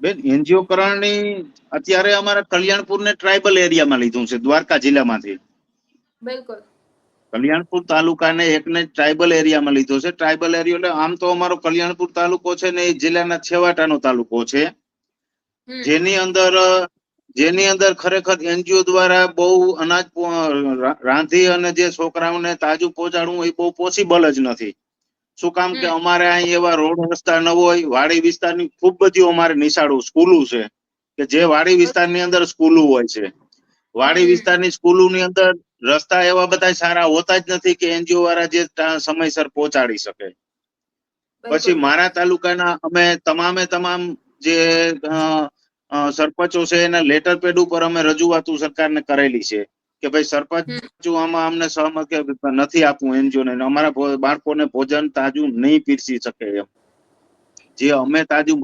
બેન એનજીઓ કરણની અત્યારે અમારા કલ્યાણપુર ને ટ્રાઇબલ એરિયામાં લીધું છે દ્વારકા જિલ્લામાંથી. બિલકુલ. કલ્યાણપુર તાલુકાને એકને ટ્રાઇબલ એરિયામાં લીધો છે. ટ્રાઇબલ એરિયો એટલે આમ તો અમારો કલ્યાણપુર તાલુકો છે ને એ જિલ્લાના છેવાટાનો તાલુકો છે. જેની અંદર જેની અંદર ખરેખર એનજીઓ દ્વારા બહુ અનાજ રાંધી અને જે છોકરાઓને તાજું પહોંચાડવું એ બહુ પોસિબલ જ નથી. શું કામ કે અમારે અહીં એવા રોડ રસ્તા ન હોય વાડી વિસ્તારની ખૂબ બધી અમારે નિશાળો સ્કૂલો છે કે જે વાડી વિસ્તારની અંદર સ્કૂલો હોય છે. વાડી. વિસ્તારની સ્કૂલોની અંદર રસ્તા એવા બધા સારા હોતા જ નથી કે એનજીઓ વાળા જે સમયસર પહોંચાડી શકે. પછી મારા તાલુકાના અમે તમામે તમામ જે સરપંચો છે એના લેટર પેડ ઉપર અમે રજૂઆતો સરકારને કરેલી છે. કે ભાઈ સરપંચ આમાં અમને સહમત નથી આપવું એનજીઓ ને અમારા બાળકોને ભોજન તાજું નહીં પીરસી શકે એમ. જે અમે તાજું